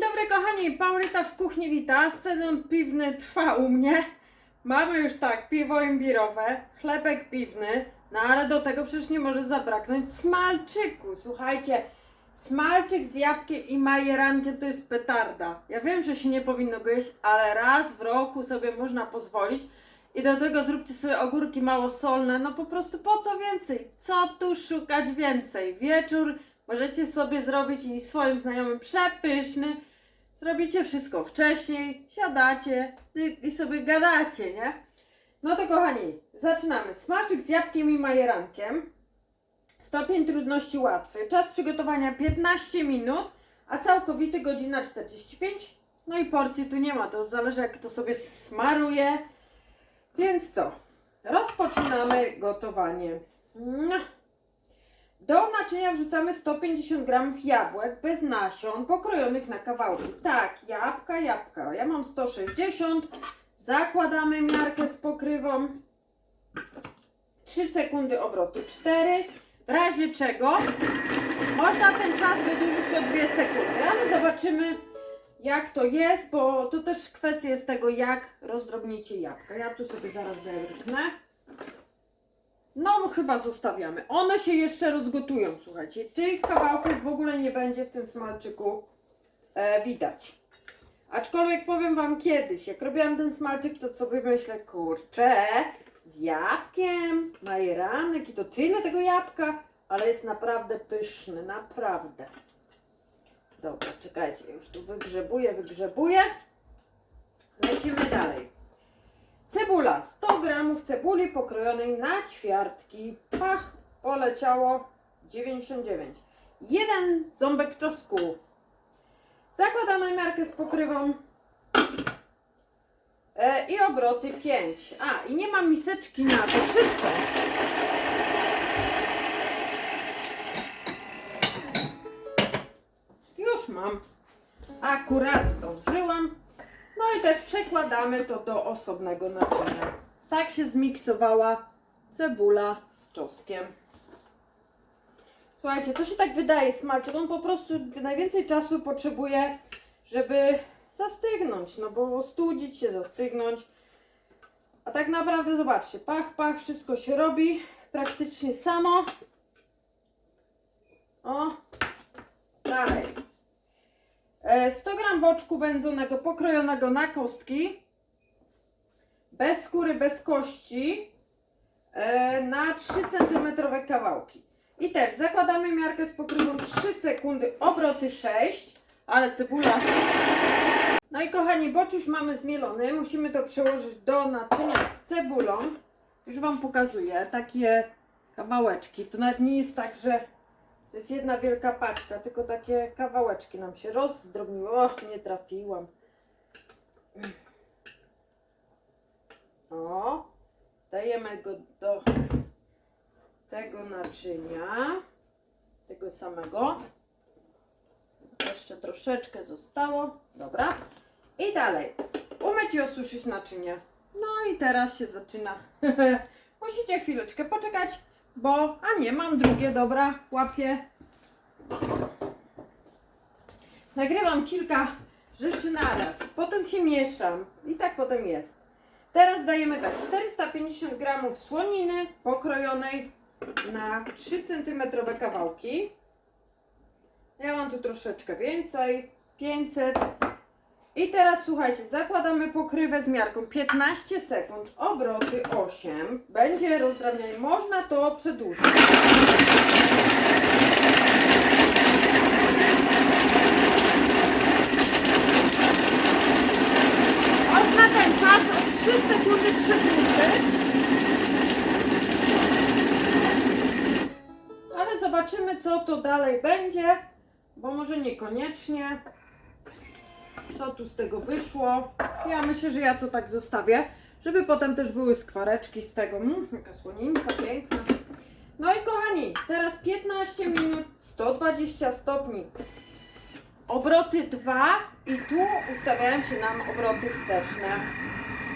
Dobry kochani, Paulita w kuchni wita. Sezon piwny trwa u mnie. Mamy już tak, piwo imbirowe, chlebek piwny, no ale do tego przecież nie może zabraknąć smalczyku. Słuchajcie, smalczyk z jabłkiem i majerankiem to jest petarda. Ja wiem, że się nie powinno go jeść, ale raz w roku sobie można pozwolić. I do tego zróbcie sobie ogórki małosolne, no po prostu po co więcej? Co tu szukać więcej? Wieczór możecie sobie zrobić i swoim znajomym przepyszny. Zrobicie wszystko wcześniej, siadacie i, sobie gadacie, nie? No to kochani, zaczynamy. Smaczek z jabłkiem i majerankiem. Stopień trudności łatwy. Czas przygotowania 15 minut, a całkowity godzina 45. No i porcji tu nie ma, to zależy jak to sobie smaruje. Więc co? Rozpoczynamy gotowanie. No. Do naczynia wrzucamy 150 g jabłek bez nasion, pokrojonych na kawałki. Tak, jabłka, jabłka. Ja mam 160. Zakładamy miarkę z pokrywą. 3 sekundy obrotu. 4. W razie czego można ten czas wydłużyć o 2 sekundy, ale zobaczymy jak to jest, bo to też kwestia jest tego, jak rozdrobnicie jabłka. Ja tu sobie zaraz zerknę. No, chyba zostawiamy. One się jeszcze rozgotują, słuchajcie. Tych kawałków w ogóle nie będzie w tym smalczyku e, widać. Aczkolwiek powiem Wam kiedyś, jak robiłam ten smalczyk, to sobie myślę, kurczę, z jabłkiem, majeranek i to tyle tego jabłka, ale jest naprawdę pyszny, naprawdę. Dobra, czekajcie, już tu wygrzebuję, wygrzebuję. Lecimy dalej. Cebula, 100 gramów cebuli pokrojonej na ćwiartki. Pach, poleciało 99. Jeden ząbek czosnku. Zakładamy miarkę z pokrywą. E, I obroty 5. A, i nie mam miseczki na to wszystko. Już mam. Akurat zdążyłam. No i też przekładamy to do osobnego naczynia. Tak się zmiksowała cebula z czosnkiem. Słuchajcie, to się tak wydaje smalczyk. On po prostu najwięcej czasu potrzebuje, żeby zastygnąć. No bo studzić się, zastygnąć. A tak naprawdę zobaczcie, pach, pach, wszystko się robi praktycznie samo. O, dalej. E, 100 gram boczku wędzonego pokrojonego na kostki, bez skóry, bez kości, e, na 3 cm kawałki. I też zakładamy miarkę z pokrywą 3 sekundy, obroty 6, ale cebula. No i kochani, boczuś mamy zmielony, musimy to przełożyć do naczynia z cebulą. Już Wam pokazuję, takie kawałeczki. To nawet nie jest tak, że to jest jedna wielka paczka, tylko takie kawałeczki nam się rozdrobniły. O, nie trafiłam. O, dajemy go do tego naczynia, tego samego. Jeszcze troszeczkę zostało. Dobra. I dalej. Umyć i osuszyć naczynie. No i teraz się zaczyna. Musicie chwileczkę poczekać, bo... A nie, mam drugie, dobra, łapię. Nagrywam kilka rzeczy naraz, potem się mieszam i tak potem jest. Teraz dajemy tak, 450 gramów słoniny pokrojonej na 3 cm kawałki. Ja mam tu troszeczkę więcej, 500. I teraz słuchajcie, zakładamy pokrywę z miarką 15 sekund, obroty 8. Będzie rozdrabnianie, można to przedłużyć. Można ten czas o 3 sekundy przedłużyć. Ale zobaczymy, co to dalej będzie, bo może niekoniecznie. Co tu z tego wyszło? Ja myślę, że ja to tak zostawię, żeby potem też były skwareczki z tego. Mm, jaka słoninka piękna. No i kochani, teraz 15 minut, 120 stopni. Obroty 2 i tu ustawiają się nam obroty wsteczne.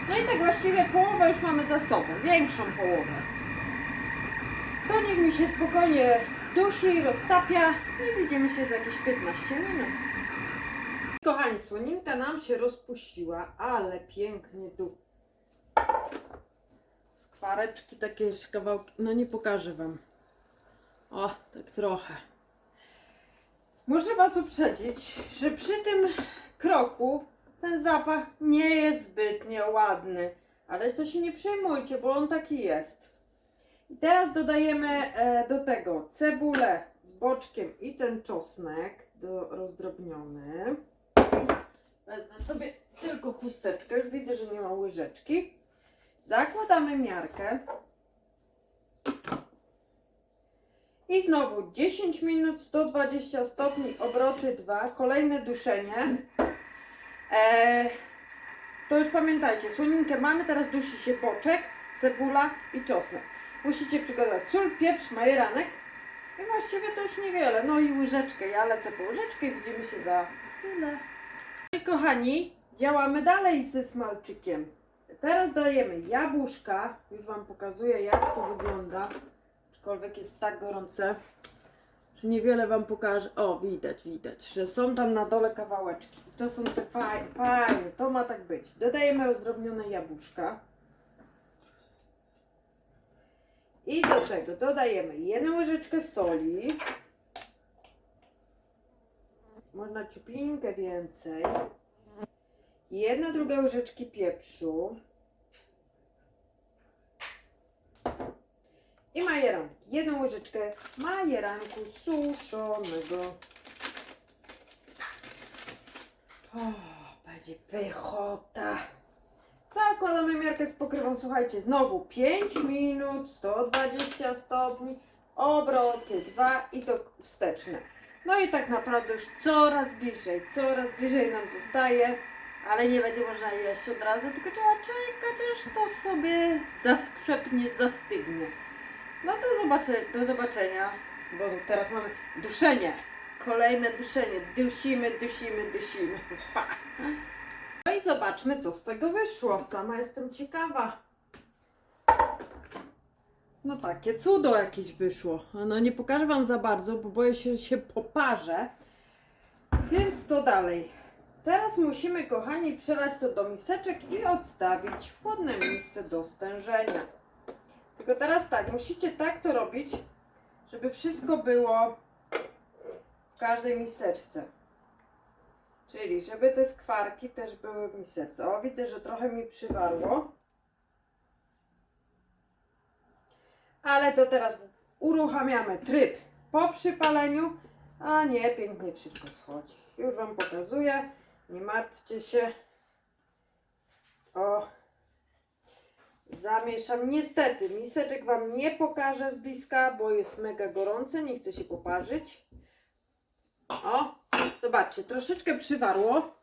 No i tak właściwie połowę już mamy za sobą, większą połowę. To niech mi się spokojnie dusi, roztapia i widzimy się za jakieś 15 minut. Kochani, słoninka nam się rozpuściła, ale pięknie tu. Skwareczki takie kawałki. No nie pokażę wam. O, tak trochę. Muszę was uprzedzić, że przy tym kroku ten zapach nie jest zbytnio ładny. Ale to się nie przejmujcie, bo on taki jest. I teraz dodajemy e, do tego cebulę z boczkiem i ten czosnek do, rozdrobniony. Wezmę sobie tylko chusteczkę, już widzę, że nie ma łyżeczki. Zakładamy miarkę. I znowu 10 minut, 120 stopni, obroty 2, kolejne duszenie. Eee, to już pamiętajcie, słoninkę mamy, teraz dusi się boczek, cebula i czosnek. Musicie przygotować sól, pieprz, majeranek i właściwie to już niewiele. No i łyżeczkę, ja lecę po łyżeczkę i widzimy się za chwilę. Kochani, działamy dalej ze smalczykiem. Teraz dajemy jabłuszka, już Wam pokazuję jak to wygląda, aczkolwiek jest tak gorące, że niewiele Wam pokażę. O, widać, widać, że są tam na dole kawałeczki. I to są te fajne, fajne, to ma tak być. Dodajemy rozdrobnione jabłuszka. I do tego dodajemy jedną łyżeczkę soli. Można ciupinkę więcej. Jedna druga łyżeczki pieprzu. I majeranki. Jedną łyżeczkę majeranku suszonego. O, będzie pychota. Zakładamy miarkę z pokrywą, słuchajcie, znowu 5 minut, 120 stopni, obroty 2 i to wsteczne. No i tak naprawdę już coraz bliżej, coraz bliżej nam zostaje, ale nie będzie można jeść od razu, tylko trzeba czekać, aż to sobie zaskrzepnie, zastygnie. No to zobaczę, do zobaczenia, bo teraz mamy duszenie, kolejne duszenie, dusimy, dusimy, dusimy. Pa. No i zobaczmy, co z tego wyszło. Sama jestem ciekawa. No takie cudo jakieś wyszło. No nie pokażę Wam za bardzo, bo boję się, że się poparzę. Więc co dalej? Teraz musimy, kochani, przelać to do miseczek i odstawić w chłodne miejsce do stężenia. Tylko teraz tak, musicie tak to robić, żeby wszystko było w każdej miseczce. Czyli, żeby te skwarki też były w miseczce. O, widzę, że trochę mi przywarło. Ale to teraz uruchamiamy tryb po przypaleniu. A nie, pięknie wszystko schodzi. Już Wam pokazuję. Nie martwcie się. O. Zamieszam. Niestety, miseczek Wam nie pokażę z bliska, bo jest mega gorące. Nie chcę się poparzyć. O, zobaczcie, troszeczkę przywarło,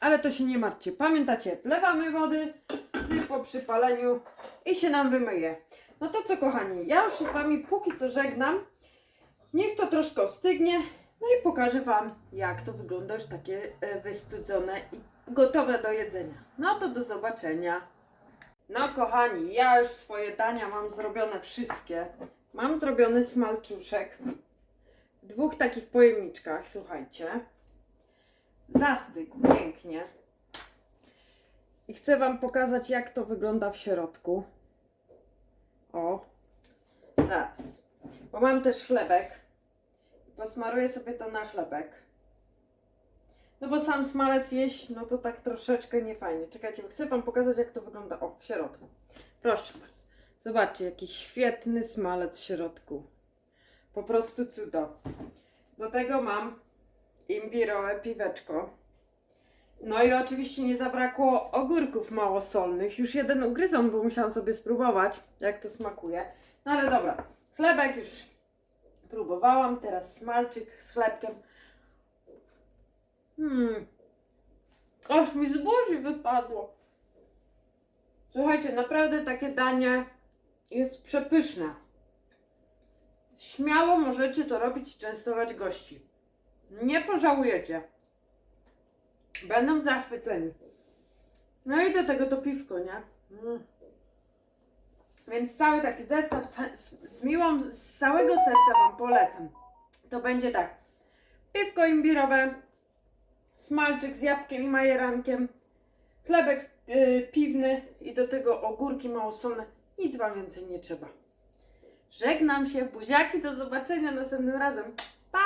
ale to się nie martwcie. Pamiętacie, wlewamy wody po przypaleniu i się nam wymyje. No to co kochani, ja już się z Wami póki co żegnam. Niech to troszkę ostygnie, no i pokażę Wam, jak to wygląda już takie e, wystudzone i gotowe do jedzenia. No to do zobaczenia. No kochani, ja już swoje dania mam zrobione wszystkie. Mam zrobiony smalczuszek w dwóch takich pojemniczkach, słuchajcie. Zastygł pięknie. I chcę Wam pokazać, jak to wygląda w środku. O, zaraz. Bo mam też chlebek. Posmaruję sobie to na chlebek. No bo sam smalec jeść, no to tak troszeczkę niefajnie. Czekajcie, chcę Wam pokazać, jak to wygląda. O, w środku. Proszę bardzo. Zobaczcie, jaki świetny smalec w środku. Po prostu cudo. Do tego mam imbirowe piweczko. No i oczywiście nie zabrakło ogórków małosolnych. Już jeden ugryzłam, bo musiałam sobie spróbować, jak to smakuje. No ale dobra, chlebek już próbowałam, teraz smalczyk z chlebkiem. Hmm. Aż mi z wypadło. Słuchajcie, naprawdę takie danie jest przepyszne. Śmiało możecie to robić i częstować gości. Nie pożałujecie. Będą zachwyceni. No i do tego to piwko, nie? Mm. Więc cały taki zestaw z, z, miłą, z całego serca Wam polecam. To będzie tak. Piwko imbirowe, smalczyk z jabłkiem i majerankiem, chlebek y, piwny i do tego ogórki małosolne. Nic Wam więcej nie trzeba. Żegnam się, buziaki, do zobaczenia następnym razem. Pa!